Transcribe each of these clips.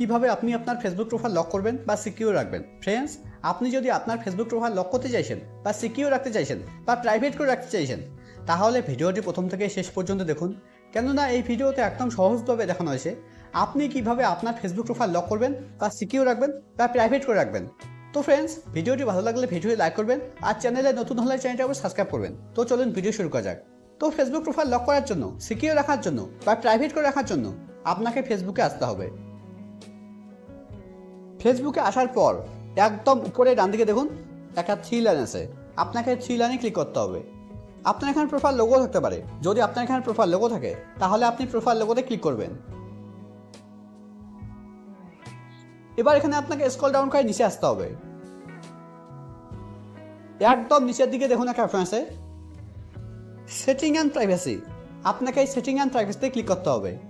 কীভাবে আপনি আপনার ফেসবুক প্রোফাইল লক করবেন বা সিকিউর রাখবেন? ফ্রেন্ডস আপনি যদি আপনার ফেসবুক প্রোফাইল লক করতে চাইছেন বা সিকিউর রাখতে চাইছেন বা প্রাইভেট করে রাখতে চাইছেন, তাহলে ভিডিওটি প্রথম থেকে শেষ পর্যন্ত দেখুন। কেননা এই ভিডিওতে একদম সহজভাবে দেখানো হয়েছে আপনি কীভাবে আপনার ফেসবুক প্রোফাইল লক করবেন বা সিকিউর রাখবেন বা প্রাইভেট করে রাখবেন। তো ফ্রেন্ডস ভিডিওটি ভালো লাগলে ভিডিও লাইক করবেন আর চ্যানেলে নতুন হলে চ্যানেলটি আবার সাবস্ক্রাইব করবেন। তো চলুন ভিডিও শুরু করা যাক। তো ফেসবুক প্রোফাইল লক করার জন্য সিকিউর রাখার জন্য বা প্রাইভেট করে রাখার জন্য আপনাকে ফেসবুকে আসতে হবে। ফেসবুকে আসার পর একদম উপরে ডান দিকে দেখুন, একটা থ্রি লাইন আছে। আপনাকে থ্রি লাইনে ক্লিক করতে হবে। আপনার এখানে প্রোফাইল লোগো থাকতে পারে। যদি আপনার এখানে প্রোফাইল লোগো থাকে, তাহলে আপনি প্রোফাইল লোগোতে ক্লিক করবেন। এবার এখানে আপনাকে স্কল ডাউন করে নিচে আসতে হবে। একদম নিচের দিকে দেখুন একটা অপশন আছে। সেটিং অ্যান্ড প্রাইভেসি আপনাকে এই সেটিং অ্যান্ড প্রাইভেসিতে ক্লিক করতে হবে।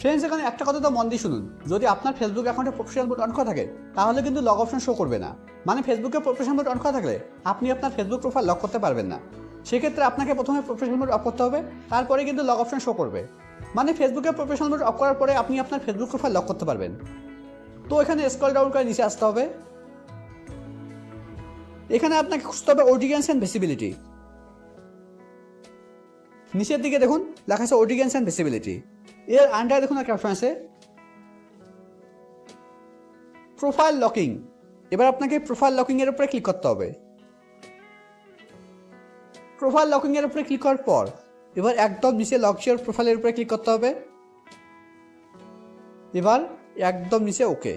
ফ্রেন্ডস এখানে একটা কথা তো মন দিয়ে শুনুন। যদি আপনার ফেসবুক অ্যাকাউন্টে প্রফেশনাল মোড অন করা থাকে, তাহলে কিন্তু লগ অপশন শো করবে না। মানে ফেসবুকে প্রফেশনাল মোড অন করা থাকলে আপনি আপনার ফেসবুক প্রোফাইল লক করতে পারবেন না। সেক্ষেত্রে আপনাকে প্রথমে প্রফেশনাল মোড অফ করতে হবে, তারপরে কিন্তু লগ অপশন শো করবে। মানে ফেসবুকে প্রফেশনাল মোড অফ করার পরে আপনি আপনার ফেসবুক প্রোফাইল লক করতে পারবেন। তো এখানে স্ক্রল ডাউন করে নিচে আসতে হবে। এখানে আপনাকে খুঁজতে হবে অডিয়েন্স অ্যান্ড ভিসিবিলিটি নিচের দিকে দেখুন, লেখা আছে অডিয়েন্স অ্যান্ড ভিসিবিলিটি এর আন্ডার দেখুন একটা অপশন আছে? প্রোফাইল লকিং এবার আপনাকে প্রোফাইল লকিং এর উপরে ক্লিক করতে হবে। প্রোফাইল লকিং এর উপরে ক্লিক করার পর, এবার একদম নিচে লক শেয়ার প্রোফাইলের উপরে ক্লিক করতে হবে। এবার একদম নিচে ওকে